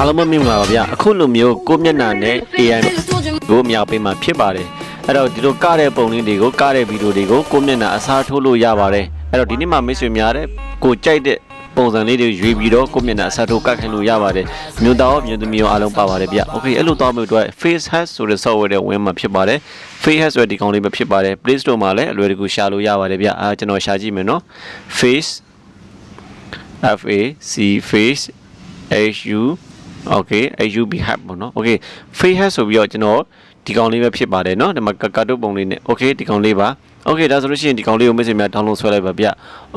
အားလုံးမင်္ဂလာပါဗျအခုလိုမျိုးကိုမျက်နှာနဲ့ AI ကိုမြောက်ပေးမှဖြစ်ပါတယ်အဲ့တော့ဒီလိုကတဲ့ပုံလေးတွေကိုကတဲ့ဗီဒီယိုတွေကိုကိုမျက်နှာအစားထိုးလို့ရပါတယ်အဲ့တော့ဒီနေ့မှမိတ်ဆွေများတဲ့ကိုကြိုက်တဲ့ပုံစံလေးတွေရွေးပြီးတော့ကိုမျက်နှာအစားထိုးကတ်ခင်လို့ရပါတယ်မြို့သားရောမြို့သမီးရောအားလုံးပါပါတယ်ဗျ Okay အဲ့လိုသွားမျိုးတော့ Face Hack ဆိုတဲ့ software တွေဝင်မှဖြစ်ပါတယ် Face Hack ဆိုတဲ့ဒီကောင်လေးပဲဖြစ်ပါတယ် Play Store မှာလည်းအလွယ်တကူရှာလို့ရပါတယ်ဗျအာကျွန်တော်ရှာကြည့်မယ်နော် Face F A C Face H U okay HUB hub ပေါ့နော် okay face hash ဆိုပြီးတော့ကျွန်တော်ဒီကောင်လေးပဲဖြစ်ပါတယ်เนาะဒီမှာကတ်တုတ်ပုံလေးနဲ့ okay ဒီကောင်လေးပါ okay ဒါဆိုလို့ရှိရင်ဒီကောင်လေးကိုမိတ်ဆွေများ download ဆွဲလိုက်ပါဗျ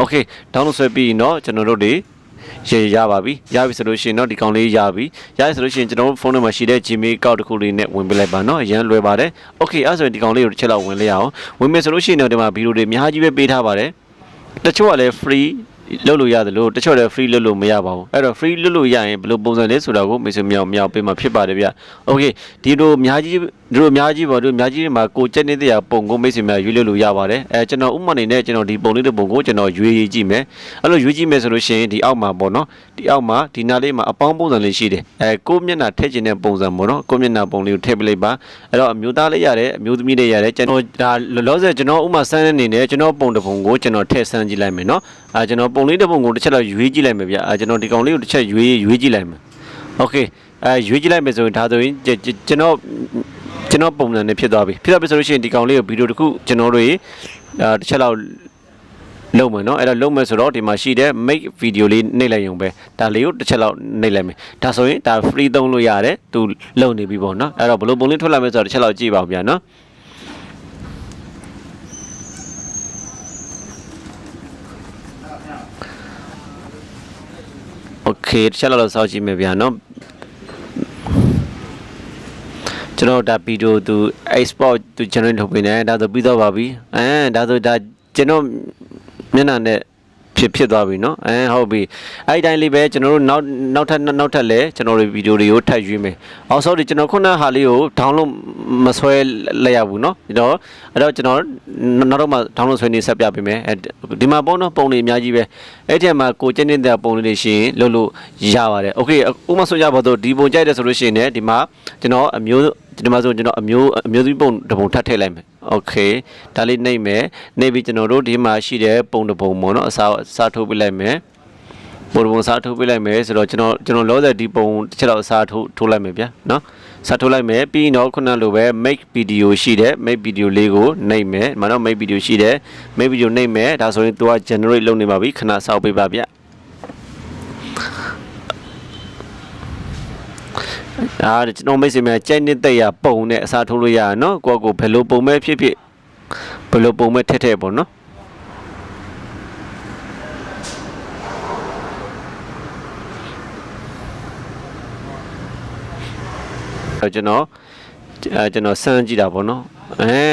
okay download ဆွဲပြီးเนาะကျွန်တော်တို့တွေရရပါပြီရပြီဆိုလို့ရှိရင်เนาะဒီကောင်လေးရပြီရပြီဆိုလို့ရှိရင်ကျွန်တော်တို့ဖုန်းထဲမှာရှိတဲ့ Gmail account တစ်ခုလေးနဲ့ဝင်ပေးလိုက်ပါเนาะအရင်လွယ်ပါတယ် okay အဲ့ဆိုရင်ဒီကောင်လေးကိုတစ်ချက်လောက်ဝင်လိုက်အောင်ဝင်မယ်ဆိုလို့ရှိရင်တော့ဒီမှာဗီဒီယိုတွေအများကြီးပဲပေးထားပါတယ်တချို့ကလည်း free လုပ်လို့ရတယ်လို့တချို့လည်း free လုပ်လို့မရပါဘူးအဲ့တော့ free လုပ်လို့ရရင်ဘယ်လိုပုံစံလဲဆိုတာကိုမေဆွေမြောင်မြောင်ပေးမှာဖြစ်ပါတယ်ဗျ။ Okay ဒီလိုအများကြီးဒီလိုအများကြီးပေါ့ဒီအများကြီးမှာကိုကြက်နေတဲ့ပုံကိုမေဆွေမြောင်ရွေးလို့လို့ရပါတယ်။အဲကျွန်တော်ဥပမာအနေနဲ့ကျွန်တော်ဒီပုံလေးတစ်ပုံကိုကျွန်တော်ရွေးကြည့်မယ်။အဲ့လိုရွေးကြည့်မယ်ဆိုလို့ရှိရင်ဒီအောက်မှာပေါ့နော်။ဒီအောက်မှာဒီနားလေးမှာအပေါင်းပုံစံလေးရှိတယ်။အဲကိုမျက်နှာထည့်ခြင်းတဲ့ပုံစံပေါ့နော်။ကိုမျက်နှာပုံလေးကိုထည့်ပေးလိုက်ပါ။အဲ့တော့အမျိုးသားလေးရတယ်အမျိုးသမီးလေးရတယ်ကျွန်တော်ဒါလောလောဆယ်ကျွန်တော်ဥမာစမ်းနေနေကျွန်တော်ပုံတစ်ပုံကိုကျွန်တော်ထည့်ဆန်းကြည့်လိုက်မယ်နော်။အဲကျွန်တော်ပုံလေးတစ်ပုံကိုတစ်ချက်တော့ရွေးကြည့်လိုက်မယ်ဗျ။အဲကျွန်တော်ဒီကောင်လေးကိုတစ်ချက်ရွေးရွေးကြည့်လိုက်မယ်။ Okay အဲရွေးကြည့်လိုက်မယ်ဆိုရင်ဒါဆိုရင်ကျွန်တော် ကျွန်တော်ပုံစံနဲ့ဖြစ်သွားပြီဖြစ်သွားပြီဆိုလို့ရှိရင်ဒီကောင်လေးကိုဗီဒီယိုတစ်ခုကျွန်တော်တို့အဲတစ်ချက်လောက်လုံးမယ်နော်အဲ့တော့လုံးမယ်ဆိုတော့ဒီမှာရှိတဲ့ make video လေးနှိပ်လိုက်ရုံပဲဒါလေးကိုတစ်ချက်လောက်နှိပ်လိုက်မယ်ဒါဆိုရင်ဒါ free သုံးလို့ရတယ်သူလုံနေပြီပေါ့နော်အဲ့တော့ဘလို့ပုံလေးထွက်လာမယ်ဆိုတော့တစ်ချက်လောက်ကြည့်ပါဦးဗျာနော် โอเคတစ်ချက်လောက်တော့စောင့်ကြည့်မယ်ဗျာနော် ကျွန်တော်ဒါဗီဒီယိုသူ export သူ generate ထုတ်ပေးနေဒါဆိုပြီးတော့ပါပြီအဲဒါဆိုဒါကျွန်တော်မျက်နှာနဲ့ဖြစ်ဖြစ်သွားပြီเนาะအဲဟုတ်ပြီအဲ့ဒီတိုင်းလေးပဲကျွန်တော်တို့နောက်နောက်ထပ်နောက်ထပ်လဲကျွန်တော်တို့ဗီဒီယိုတွေကိုထပ်ရွေးမယ်အော် sorry ကျွန်တော်ခုနဟာလေးကို download မဆွဲလိုက်ရဘူးเนาะဒီတော့အဲ့တော့ကျွန်တော်နောက်တော့မှ download ဆွဲနေဆက်ပြပေးမယ်အဲဒီမှာပုံတော့ပုံတွေအများကြီးပဲအဲ့ဒီမှာကိုကျင်းနေတဲ့ပုံလေးတွေရှိရင်လုပ်လို့ရပါတယ်โอเคဥပမာဆိုကြပါတော့ဒီပုံကြိုက်တယ်ဆိုလို့ရှိရင်လည်းဒီမှာကျွန်တော်အမျိုး ဒီမှာဆိုကျွန်တော်အမျိုးအမျိုးသမီးပုံတစ်ပုံထပ်ထည့်လိုက်မယ်โอเคဒါလေးနှိပ်မယ်နှိပ်ပြီးကျွန်တော်တို့ဒီမှာရှိတဲ့ပုံတစ်ပုံပေါ့နော်အစားအစားထိုးပေးလိုက်မယ်ပုံတစ်ပုံစားထိုးပေးလိုက်မယ်ဆိုတော့ကျွန်တော်ကျွန်တော်လောဆယ်ဒီပုံတစ်ချက်တော့အစားထိုးထိုးလိုက်မယ်ဗျာနော်စားထိုးလိုက်မယ်ပြီးတော့ခုနလိုပဲ make video ရှိတယ် make video လေးကိုနှိပ်မယ်မနော် make video ရှိတယ် make video နှိပ်မယ်ဒါဆိုရင်သူက generate လုပ်နေပါပြီခဏစောက်ပေးပါဗျာ အားကျွန်တော်မိတ်ဆွေများကြိုက်နေတဲ့ရပုံနဲ့အစားထိုးလို့ရရနော်ကိုယ့်ကိုဘယ်လိုပုံမဲ့ဖြစ်ဖြစ်ဘယ်လိုပုံမဲ့ထက်ထက်ပေါ့နော်အဲ့ကျွန်တော်အဲကျွန်တော်စမ်းကြည့်တာပေါ့နော်အဲ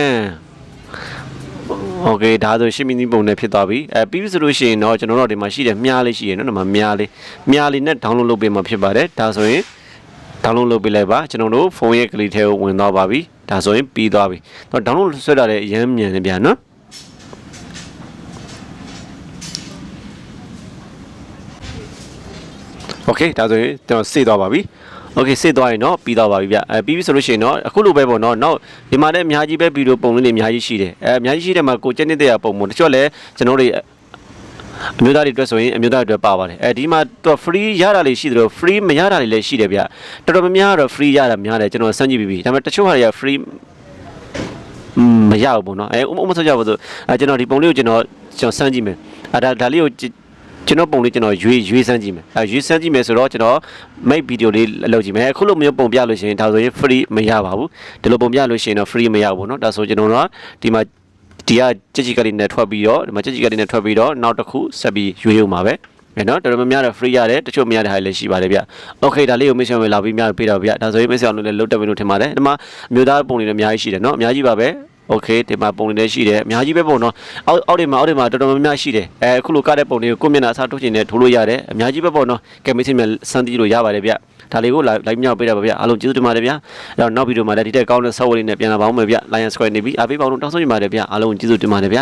โอเคဒါဆိုရှင်းမင်းဒီပုံနဲ့ဖြစ်သွားပြီအဲပြီးပြီဆိုလို့ရှိရင်တော့ကျွန်တော်တို့ဒီမှာရှိတယ်မြားလေးရှိရနော်ဒီမှာမြားလေးမြားလေးနဲ့ download လုပ်ပေးမှာဖြစ်ပါတယ်ဒါဆိုရင် download လုပ်ပေးလိုက်ပါကျွန်တော်တို့ဖုန်းရဲ့ကလေးထဲကိုဝင်သွားပါပြီဒါဆိုရင်ပြီးသွားပြီတော့ download ဆွဲတာလည်းအရင်မြန်နေပြန်နော်โอเคဒါဆိုရင်ကျွန်တော်စေ့သွားပါပြီโอเคစေ့သွားရင်တော့ပြီးသွားပါပြီဗျအဲပြီးပြီဆိုလို့ရှိရင်တော့အခုလိုပဲပေါ့နော်နောက်ဒီမှာလည်းအများကြီးပဲဗီဒီယိုပုံလေးတွေအများကြီးရှိတယ်အဲအများကြီးရှိတယ်မှာကိုကျက်နေတဲ့ပုံပုံတချို့လည်းကျွန်တော်တို့ အမျိုးသားတွေအတွက်ဆိုရင်အမျိုးသားတွေအတွက်ပါပါတယ်အဲဒီမှာတော့ free ရတာလေးရှိတယ်လို့ free မရတာလေးလည်းရှိတယ်ဗျတော်တော်များများတော့ free ရတာများတယ်ကျွန်တော်စမ်းကြည့်ပြီးပြီဒါပေမဲ့တချို့ဟာတွေက free မရဘူးပေါ့နော်အဲဥပမာဆိုကြပါစို့ကျွန်တော်ဒီပုံလေးကိုကျွန်တော်ကျွန်တော်စမ်းကြည့်မယ်အဲဒါဒါလေးကိုကျွန်တော်ပုံလေးကျွန်တော်ရွေးရွေးစမ်းကြည့်မယ်အဲရွေးစမ်းကြည့်မယ်ဆိုတော့ကျွန်တော် make video လေးလုပ်ကြည့်မယ်အခုလိုမျိုးပုံပြလို့ရှိရင်ဒါဆိုရင် free မရပါဘူးဒီလိုပုံပြလို့ရှိရင်တော့ free မရဘူးပေါ့နော်ဒါဆိုကျွန်တော်ကဒီမှာ ဒီကကြက်ကြီးကလေးနဲ့ထွက်ပြီးတော့ဒီမှာကြက်ကြီးကလေးနဲ့ထွက်ပြီးတော့နောက်တစ်ခုဆက်ပြီးရွေးရုံပါပဲအဲနော်တော်တော်များများတော့ free ရတယ်တချို့မရတဲ့ဟာလည်းရှိပါတယ်ဗျ။ Okay ဒါလေးကို mission ဝင်လာပြီးများပေးတော့ဗျ။ဒါဆိုရင် mission အောင်လည်းလုတ်တက်ပြီလို့ထင်ပါတယ်။ဒီမှာအမျိုးသားပုံတွေလည်းအများကြီးရှိတယ်နော်။အများကြီးပါပဲ။ Okay ဒီမှာပုံတွေလည်းရှိတယ်။အများကြီးပဲပုံနော်။အောက်အောက်တွေမှာအောက်တွေမှာတော်တော်များများရှိတယ်။အဲအခုလိုကတဲ့ပုံတွေကိုကိုမျက်နှာအစားထုတ်ချင်တယ်ထိုးလို့ရတယ်။အများကြီးပဲပုံနော်။ကဲ mission မြန်စမ်းကြည့်လို့ရပါတယ်ဗျ။ဒါလေးကို live မြောက်ပေးတာပါဗျအားလုံးကျေးဇူးတင်ပါတယ်ဗျအဲ့တော့နောက်ဗီဒီယိုမှာလည်းဒီတက်ကောင်းတဲ့ software လေးနဲ့ပြန်လာပါဦးမယ်ဗျ Lion Square နေပြီအားပေးပါအောင်တောင်းဆိုနေပါတယ်ဗျအားလုံးကျေးဇူးတင်ပါတယ်ဗျ